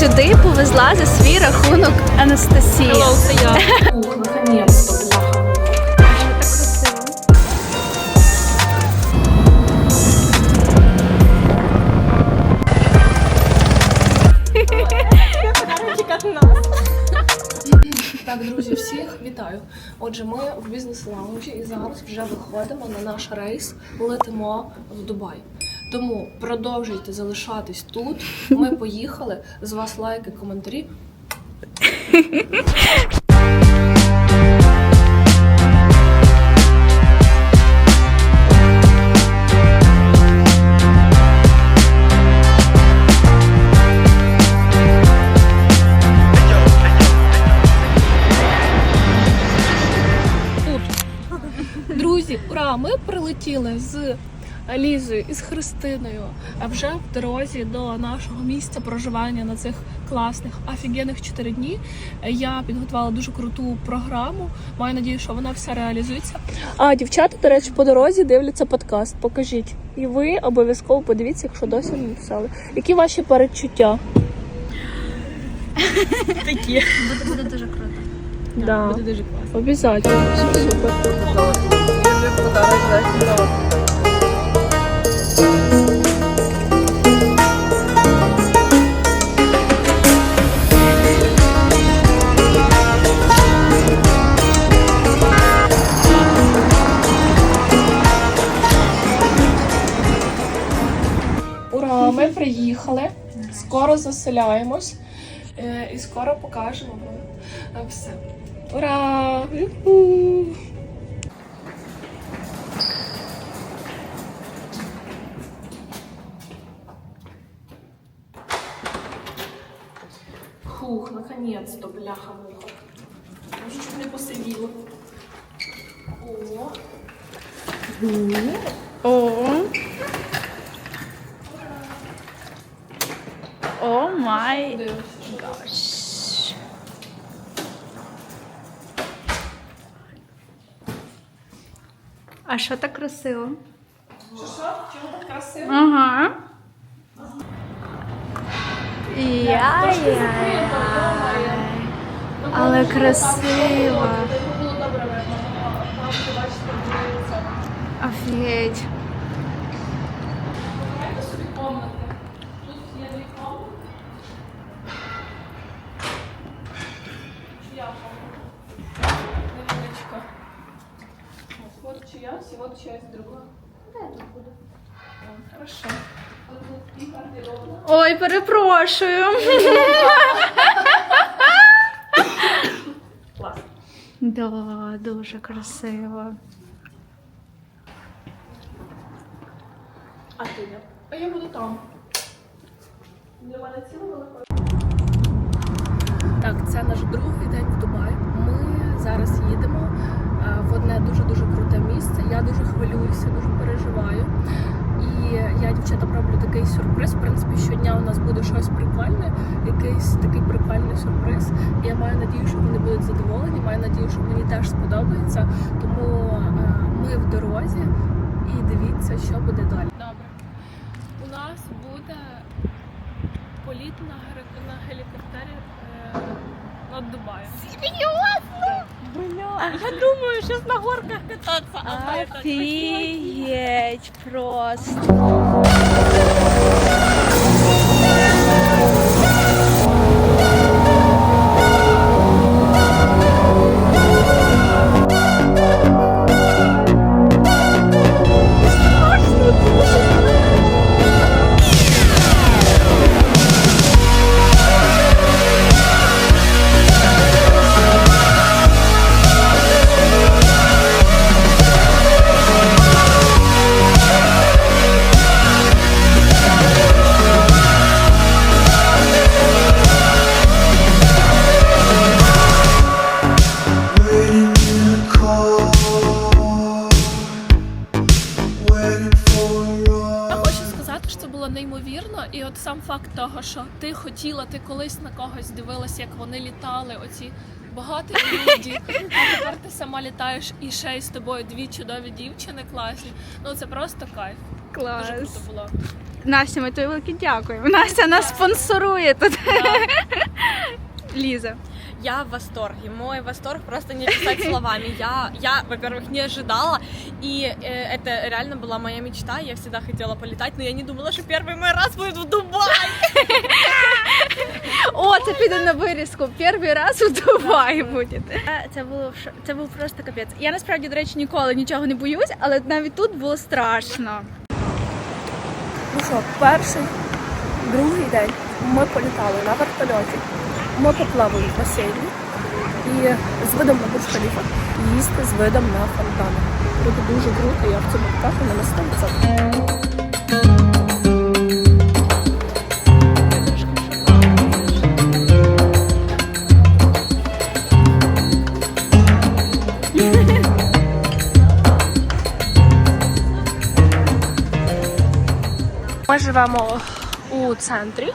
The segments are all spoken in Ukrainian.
Сюди повезла за свій рахунок Анастасія. це я. Ух, наконец-то, бляха. Так, друзі, всіх вітаю. Отже, ми в бізнес-лаунжі і зараз вже виходимо на наш рейс, летимо в Дубай. Тому продовжуйте залишатись тут. Ми поїхали. З вас лайки, коментарі. Друзі, ура! Ми прилетіли з Лізою і з Христиною, а вже в дорозі до нашого місця проживання на цих класних офігенних 4 дні. Я підготувала дуже круту програму. Маю надію, що вона вся реалізується. А дівчата, до речі, по дорозі дивляться подкаст. Покажіть. І ви обов'язково подивіться, якщо досі не написали. Які ваші передчуття? Такі. Буде дуже круто. Да. Буде дуже класно. Обязательно. Все супер. Скоро е, і скоро покажемо вам е, все. Ура! Юху! Фух, наконец-то, бляха-муха. Я чуть не посиділа. О, О. О май. дивишся. А що так красиво? Що, що? Чого так красиво? Ага. Яй-яй. Але красиво. Було добре видно. Там, ти бачите, дивиться. Офігеть. Знаєте собі комнати. Тут є дві комнати. Чия комната? Невеличка. Ось, Вот чиясь, і вот чиясь друга. Де я тут буду? О, Хорошо. Ой, перепрошую. Клас. Да, дуже красиво. А ти де? А я буду там. Для мене ціла велика. Так, це наш другий день в Дубаї. Ми зараз їдемо е, в одне дуже-дуже круте місце. Я дуже хвилююся, дуже переживаю. І я дівчатам роблю такий сюрприз. В принципі, щодня у нас буде щось прикольне, якийсь такий прикольний сюрприз. І я маю надію, що вони будуть задоволені. Маю надію, що мені теж сподобається. Тому е, ми в дорозі і дивіться, що буде далі. Добре. У нас буде політ на, гелікоптері е, над Дубаєм. Я думаю, сейчас на горках кататься. Офігеть просто. Того, що ти хотіла, ти колись на когось дивилася, як вони літали, оці багаті люди, а тепер ти сама літаєш і ще й з тобою дві чудові дівчини класні. Ну це просто кайф. Клас. Дуже круто було. Настя, ми тобі велике дякуємо. Настя нас спонсорує тут. Ліза. Я в восторге. Мой восторг просто не описать словами. Я, я, во-первых, не ожидала, и э, это реально была моя мечта. Я всегда хотела полетать, но я не думала, что первый мой раз будет в Дубае. О, це піде на вирізку. Перший раз у Дубаї буде. Е, Це було ш- це був просто капець. Я насправді, до речі, ніколи нічого не боюсь, але навіть тут було страшно. Ну що, перший, другий день ми політали на вертольоті. Ми поплавали в басейні і з видом на бурж Халіфа їсти з видом на фонтани. Буде дуже круто, я в цьому впевнена на 100%. Ми живемо у центрі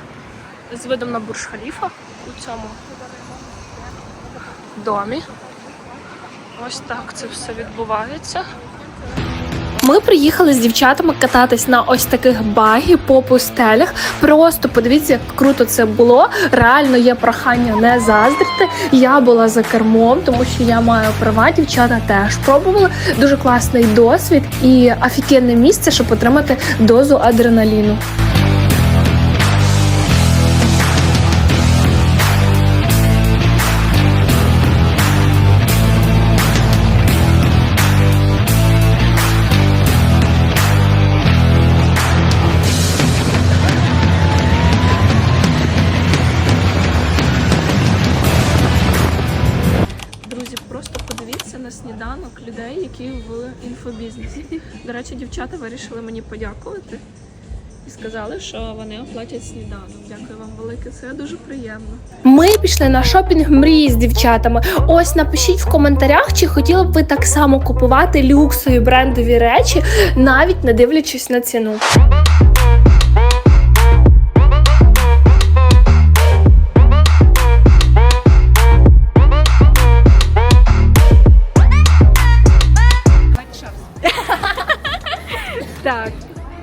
з видом на бурж Халіфа у цьому домі. Ось так це все відбувається. Ми приїхали з дівчатами кататись на ось таких багі по пустелях. Просто подивіться, як круто це було. Реально є прохання не заздрити. Я була за кермом, тому що я маю права. Дівчата теж пробували. Дуже класний досвід і офігенне місце, щоб отримати дозу адреналіну. Просто подивіться на сніданок людей, які в інфобізнесі. До речі, дівчата вирішили мені подякувати і сказали, що вони оплатять сніданок. Дякую вам велике, це дуже приємно. Ми пішли на шопінг мрії з дівчатами. Ось напишіть в коментарях, чи хотіли б ви так само купувати люксові брендові речі, навіть не дивлячись на ціну.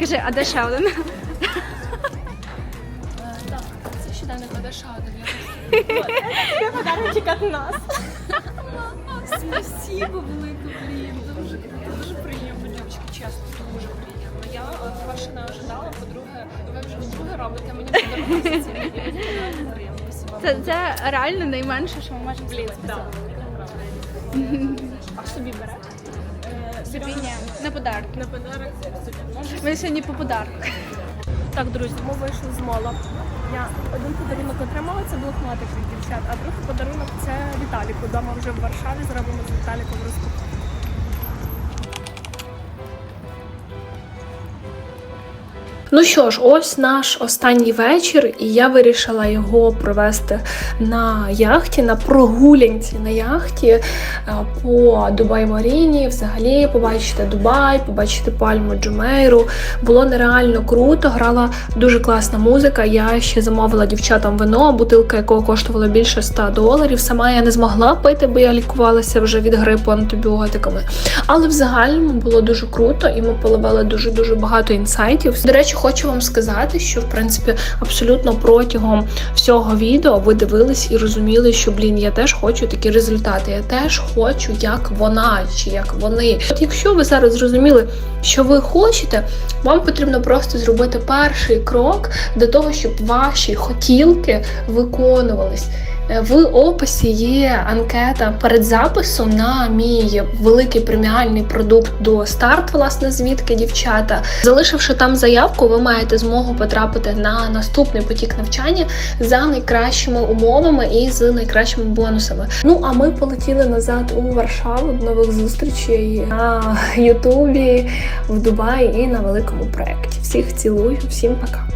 Кажи, а де ще один? Це щоденник Надашади. Подарочек от нас. Спасибо велике, блін. Дуже, дуже приємно, дівчатки, чесно, дуже приємно. Я, е, по-перше, не ожидала, по-друге, ви вже вдруге робите мені подарунки ці мені дуже приємно. Це, це реально найменше, що ми можемо Блин, зробити. да. А собі бере? Собі ні, на подарок. На подарок Ми сьогодні по подарку. Так, друзі, ми вийшли з мола. Я один подарунок отримала, це блокнотик від дівчат, а другий подарунок це Віталіку. Дома вже в Варшаві зробимо з Віталіком розпаковку. Ну що ж, ось наш останній вечір, і я вирішила його провести на яхті, на прогулянці на яхті е, по Дубай Маріні. Взагалі побачити Дубай, побачити пальму Джумейру. Було нереально круто. Грала дуже класна музика. Я ще замовила дівчатам вино, бутилка якого коштувала більше 100 доларів. Сама я не змогла пити, бо я лікувалася вже від грипу антибіотиками. Але в загальному було дуже круто, і ми половили дуже дуже багато інсайтів. До речі, хочу вам сказати, що в принципі абсолютно протягом всього відео ви дивились і розуміли, що блін, я теж хочу такі результати. Я теж хочу, як вона чи як вони. От якщо ви зараз зрозуміли, що ви хочете, вам потрібно просто зробити перший крок до того, щоб ваші хотілки виконувались. Е, В описі є анкета перед записом на мій великий преміальний продукт до старт, власне, звідки дівчата. Залишивши там заявку, ви маєте змогу потрапити на наступний потік навчання за найкращими умовами і з найкращими бонусами. Ну а ми полетіли назад у Варшаву до нових зустрічей на Ютубі, в Дубаї і на великому проєкті. Всіх цілую, всім пока.